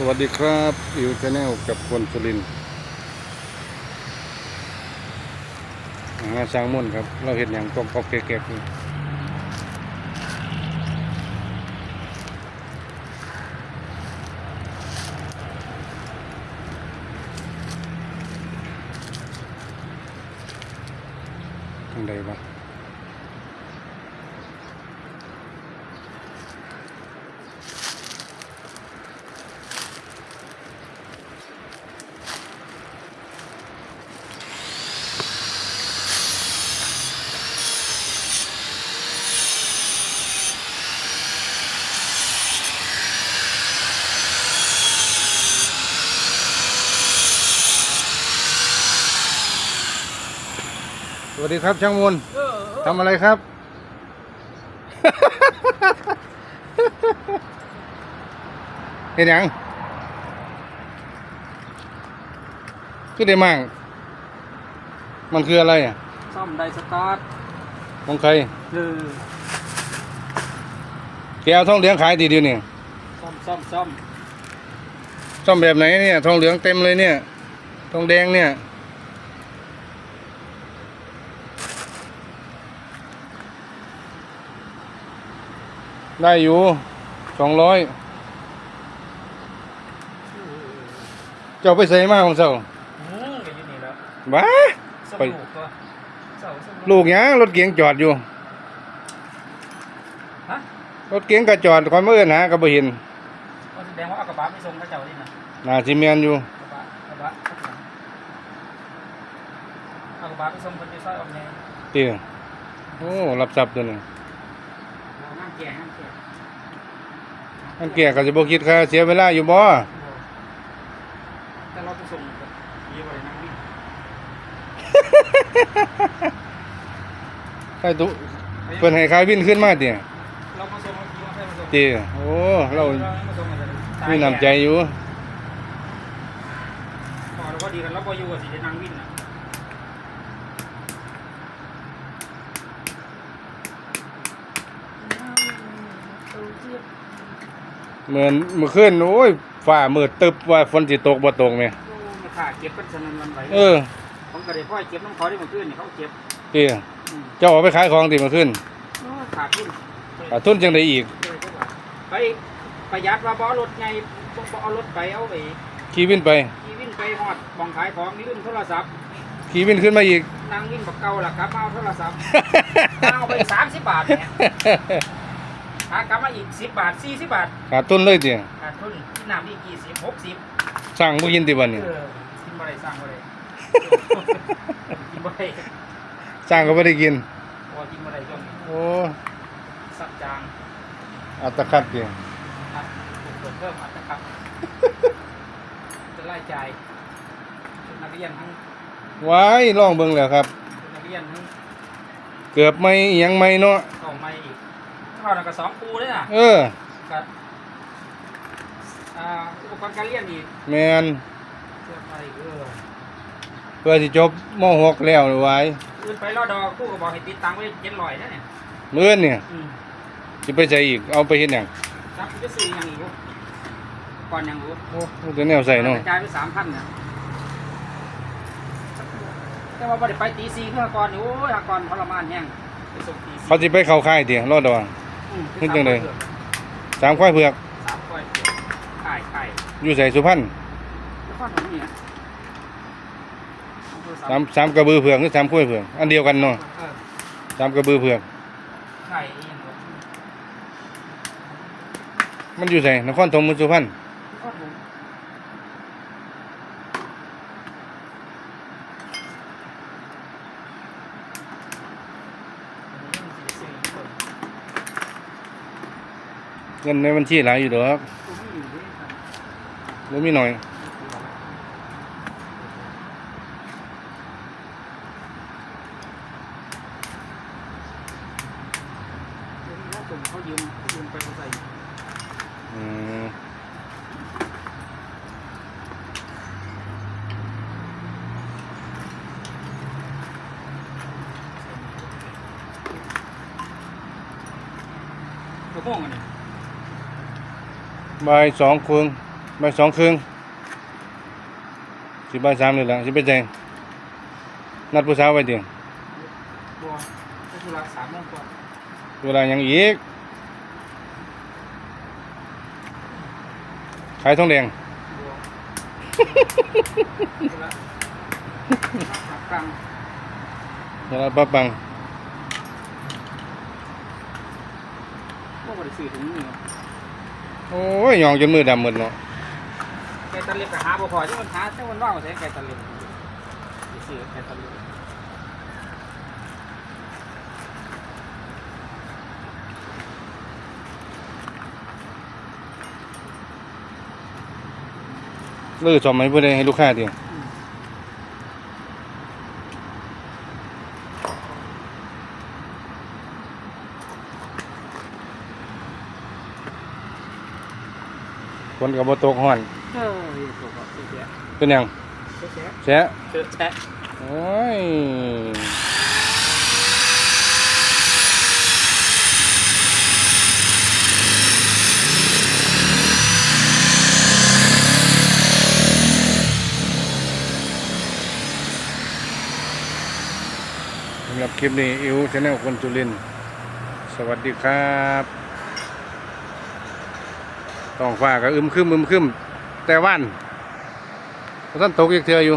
สวัสดีครับอิวชาแนลกับคนสุรินงานสร้างมุ่นครับ เราเห็นอย่างกอกกอกเกกๆนี่ วัสดีครับช่างมนทำอะไรครับ เห็นยังคือได้มั่งมันคืออะไรอะซ่อมไดสตาร์ทของใครเออแกเอาทองเหลืองขายดีเดียวนี่ซ่อมซ่อมซ่อมซ่อมแบบไหนเนี่ยทองเหลืองเต็มเลยเนี่ยทองแดงเนี่ย ได้อยู่สองร้อยเจ้าไปใส่มาของเจ้าอืมก็อยู่นี่แล้วบ้าซ่อมไปลูกตัวเสาซ่อมลูกหยังรถเก๋งจอดอยู่ ฮะรถเก๋งก็จอดคอยเมื่อหาก็บ่เห็นก็แสดงว่าเอากระบะไปส่งพระเจ้านี่นะน่าสิแม่นอยู่กระบะกระบะเอากระบะไปส่งคนที่ซอยออกแนวเตี้ยโอ้รับทรัพย์ตัวนี้เอาน้ำ แก่น้ำแก่อันแก่ก็สิบ่คิดค่าเสียเวลาอยู่บ่แต่เราไปส่งแบบยี่ห้ออะไรนั่งวิ่งใครตุเพิ่นให้ค่าวินขึ้นมาเตี้ยเรามาส่งเมื่อกี้ว่าใครมาส่งเตี้ยโอ้เรามาส่งอะไรตายมีน้ำใจอยู่พอเราก็ดีกันแล้วพออยู่กับสิได้นั่งวิ่งนะ เหมือนเมื่อคืนโอ้ยฟ้ามืดตึบว่าฝนสิตกบ่ตกแม่โอ้มาขาเก็บเป็นสนันวันไหวเออผมก็ได้พ่อเก็บน้ำขอได้เมื่อคืนนี่เขาเก็บเตี้ยอืมเจ้าเอาไปขายของติเมื่อคืนโอ้ขาดทุนขาดทุนจังไดอีก ไปประหยัดว่าบ่เอารถไงบ่บ่เอารถไปเอาไปขี่วินไปขี่วิ่งไปฮอดบองขายของลืมโทรศัพท์ขี่วินขึ้นมาอีกนั่งวิ่งบักเก่าล่ะครับมาเอาโทรศัพท์เอาไปสามสิบบาทเนี่ย หากลับมาอีกสิบบาทสี่สิบบาทขาดทุนเลยเตี้ยขาดทุนที่น้ำอีกกี่สิบหกสิบสร้างบ่กินติบัดนี้เออกินบ่ได้สร้างบ่ได้ กินบ่ได้สร้างก็บ่ได้กิน พอกินบ่ได้ช่วงนี้โอ้สับจางอัตคัดเตี้ยอัดเปิดเพิ่มอัดนะครับ จะไล่จ่ายชุดนักเรียนทั้งว้ายลองเบิ่งแล้วครับ ชุดนักเรียนทั้งเกือบไม่อิหยังไม่เนาะ กล่องไม้อีก เท่านั้นก็สองคูเลยนะเออ กับอ่าอุปกรณ์การเรียนอีกแมนเสื้อผ้าอีกเออเพื่อสิจบม .6 แล้วนี่ไว้อื่นไปรอดอครู่ก็บอกให้ติดตังค์ไว้เจ็ดร้อยนะเนี่ยมื้อเนี่ยอืมสิไปใส่อีกเอาไปเฮ็ดหยังซักจะซื้ออย่างอีกบ่ก่อนอย่างรู้โอ้มันจะแนวใส่เนาะกระจายไปสามพันเนี่ยแต่ว่าบ่ได้ไปตีซีเพื่อก่อนนี่โอ้ยหากรทรมานแห้งไปส่งตีซีเขาสิไปเข้าค่ายติรอดออืม เฮ็ดจังใดสามควายเผือกสามก้อยไข่ไข่อยู่ใส่สุพรรณแล้วก็ของนี่นะอำเภอสามสามกระบือเผือกหรือสามควายเผือกอันเดียวกันเนาะเออสามกระบือเผือกไข่อีกอย่างบ่มันอยู่ใส่นครธมหรือสุพรรณ ก็ถูก เงินในบัญชีหลายอยู่ดอกบ่มีหน่อยเขายืมยืมไปเขาใส่อืมกระโปรงอันนี้ บ่ายสองครึ่งบ่ายสองครึ่งสิบ่ายสามนี่แหละสิไปแจ้งนัดผู้สาวไว้เดียวบัวก็คือรักสามโมงกว่าเวลายังอีกขายทองแดงบัวธุระหักตังค์เวลาป้าปังพวกบริสุทธิ์ถึงนี่ โอ้ยยองจนมือดำหมดเนาะแกตะเล็บไปหาบ่พอที่มันหาที่มันว่างใช้แกตะเล็บซื้อแกตะเล็บเลือสอมไห้ผู้ใดให้ลูกค้าเดี ยวคนกับบ่ตกห้อนเออถูกครับเสียเป็นหยังเสียแฉะเสียแฉะโอ้ยสำหรับคลิปนี้อิวชาแนลคนจุลินทร์สวัสดีครับ ต้องฟ้าก็อึมครึมอึมครึมแต่ว่านท่านตกอีกเทืออยู่